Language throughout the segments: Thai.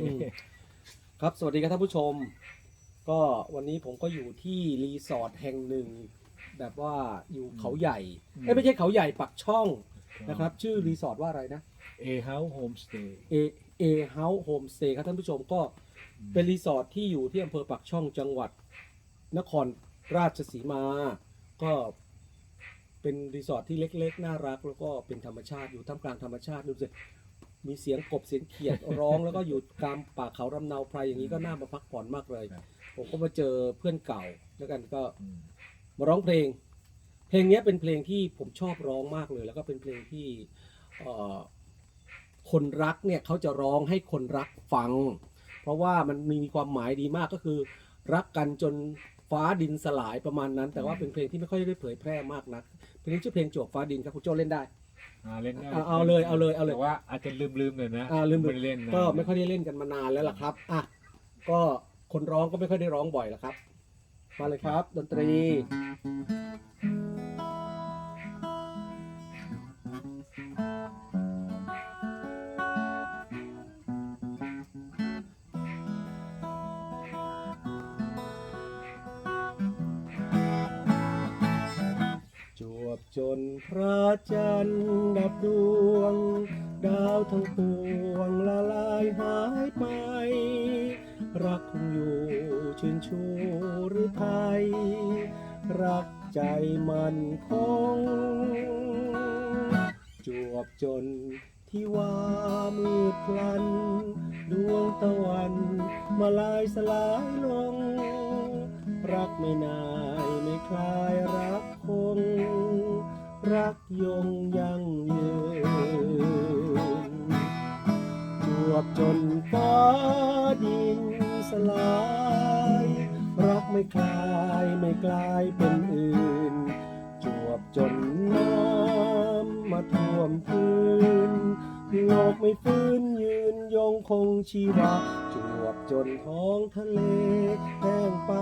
อืมครับสวัสดีครับท่านผู้ชม ก็วันนี้ผมก็อยู่ที่รีสอร์ทแห่งหนึ่ง แบบว่าอยู่เขาใหญ่อืมเอ้ยไม่ใช่เขาใหญ่ปักช่องนะครับ ชื่อรีสอร์ทว่าอะไรนะ A House Homestay A A House Homestay ครับท่านผู้ชมก็เป็นรีสอร์ทที่อยู่ที่อำเภอปักช่องจังหวัด นครราชสีมา ก็ เป็นรีสอร์ทที่เล็กๆ น่ารัก แล้วก็เป็นธรรมชาติอยู่ท่ามกลางธรรมชาติดูสิ มีเสียงกบเสียงเขียดร้อง แล้วก็อยู่กลางป่าเขารำเนาไพรอย่างนี้ก็น่ามาพักผ่อนมากเลย ครับ ผมก็มาเจอเพื่อนเก่าแล้วกันก็อืมมาร้องเพลง เพลงเนี้ยเป็นเพลงที่ผมชอบร้องมากเลย แล้วก็เป็นเพลงที่เอ่อคนรักเนี่ยเขาจะร้องให้คนรักฟัง เพราะว่ามันมีความหมายดีมากก็คือ รักกันจนฟ้าดินสลายประมาณนั้น แต่ว่าเป็นเพลงที่ไม่ค่อยได้เผยแพร่มากนักเพลงนี้ชื่อเพลงจวบฟ้าดินครับคุณโจเล่นได้ อ่าเล่นได้เอาเอาเลยเอาเลยเอาเลย แต่ว่าอาจจะลืมลืมๆหน่อยนะอ่าลืมๆ ไม่ได้เล่นนะก็ไม่ค่อยได้เล่นกันมานานแล้วล่ะครับอะก็คนร้องก็ไม่ค่อยได้ร้องบ่อยแล้วครับ มาเลยครับ ดนตรีจ จนพระจันทร์ดับดวง ดาวทั้งปวงละลายหายไป รักคงอยู่ชื่นชูหรือไทย รักใจมันคง จวบจนที่ว่ามืดพลัน ดวงตะวันมาลายสลายลง รักไม่นายไม่คลายรั กยงยั่งยืนจวบจนฟ้าดินสลาย รักไม่คลายไม่กลายเป็นอื่น จวบจนน้ำมาท่วมพื้นโลกไม่ฟื้นยืนยงคงชีวา จวบจนท้องทะเลแห้งไป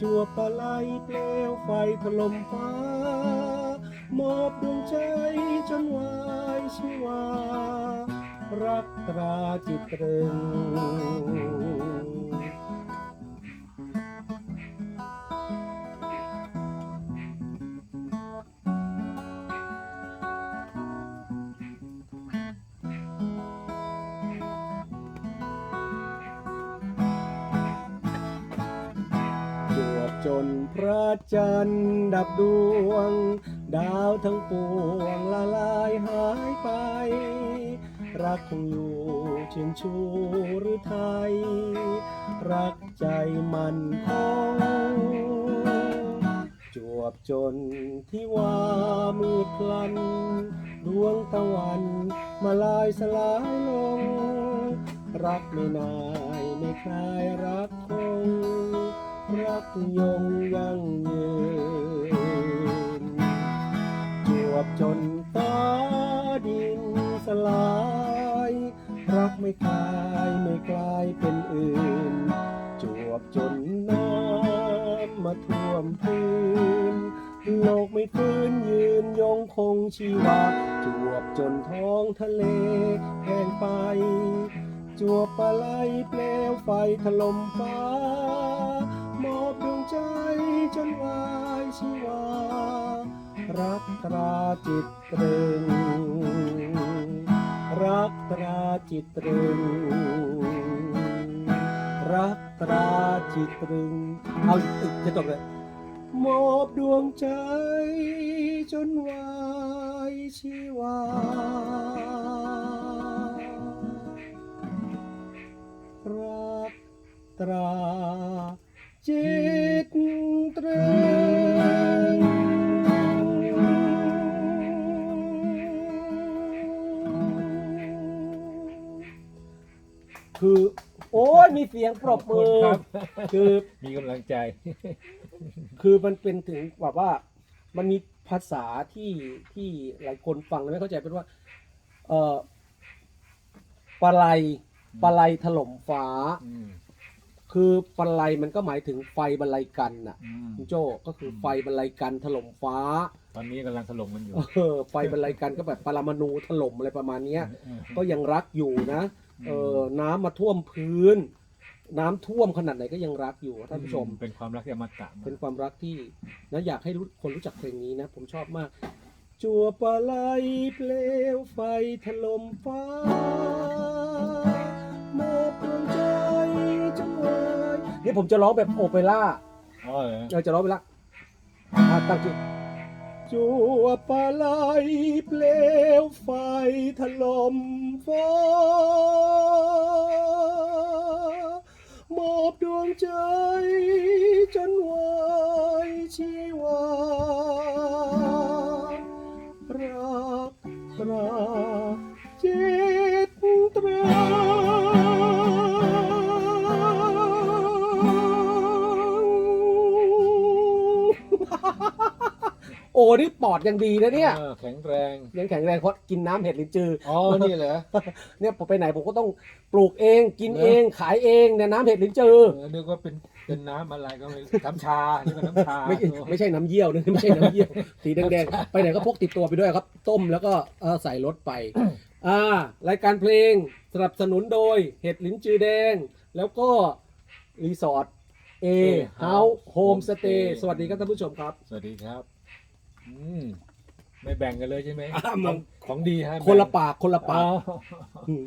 จวบปลาไหลเปลวไฟถล่มฟ้า มอบดวงใจจนวายชีวา รักตราจิตตรึงจวบจนพระจันทร์ดับดวง ดาวทั้งปวงละลายหายไป รักคงอยู่เชื่นชูหรือไทย รักใจมันคงจวบจนที่ว่ามืดพลัน ดวงตะวันมาลายสลายลง รักไม่นายไม่คลายรักคง รักยง จนฟ้าดินสลาย รักไม่คลายไม่กลายเป็นอื่น จวบจนน้ำมาท่วมพื้น โลกไม่ฟื้นยืนยงคงชีวา จวบจนท้องทะเลแห้งไป จวบปลาไหลเปลวไฟถล่มฟ้ามอบดวงใจจนวายชีวา รักตราจิตตรึง รักตราจิตตรึง รักตราจิตตรึง เอาอีกจะตกเลยมอบดวงใจจนวายชีวา รักตราจิตตรึง สียงปรบมือขอบคุณครับคือมีกำลังใจ คือมันเป็นถึงแบบว่า มันมีภาษาที่ที่หลายคนฟังแล้วไม่เข้าใจเป็นว่า เออปลาไหลปลาไหลถล่มฟ้า อืมคือปลาไหลมันก็หมายถึงไฟบรรลัยกันน่ะอืมคุณโจ้ก็คือไฟบรรลัยกันถล่มฟ้า ตอนนี้กำลังถล่มมันอยู่เออไฟบรรลัยกันก็แบบปรมาณูถล่มอะไรประมาณเนี้ยเออก็ยังรักอยู่นะ เออน้ำมาท่วมพื้น น้ำท่วมขนาดไหนก็ยังรักอยู่ท่านผู้ชม เป็นความรักที่อมตะเป็นความรักที่นะอยากให้รู้คนรู้จักเพลงนี้นะ ผมชอบมาก จัวปลาไหลเปลวไฟถล่มฟ้ามาเพื่อนใจจังหวายนี่ผมจะร้องแบบโอเปร่าอ๋อเหรอเราจะร้องไปละอะตั้งจิตจัวปลาไหลเปลวไฟถล่มฟ้า มอบดวงใจ จนวายชีวา อ้นี่ปอดยังดีนะเนี่ยออแข็งแรง ยังแข็งแรงเพราะกินน้ำเห็ดลินจืออ๋อ นี่เหรอ เนี่ยผมไปไหนผมก็ต้องปลูกเองกินเองขายเองเนี่ยน้ำเห็ดลินจือเออนึกว่าเป็นเป็นน้ำอะไรก็ไม่รู้น้ำชานี่ก็น้ำชาไม่ไม่ใช่น้ำเยี่ยวนะไม่ใช่น้ำเยี่ยวสีแดงๆไปไหนก็พกติดตัวไปด้วยครับ ต้มแล้วก็เออใส่รถไปอ่ารายการเพลงสนับสนุนโดยเห็ดลิ้นจือแดง แล้วก็รีสอร์ทเอเฮาส์โฮมสเตย์สวัสดีครับท่านผู้ชมครับ สวัสดีครับ อืมไม่แบ่งกันเลยใช่ไหมอะของของดีฮะคนละปากคนละอ๋ปาอกอืม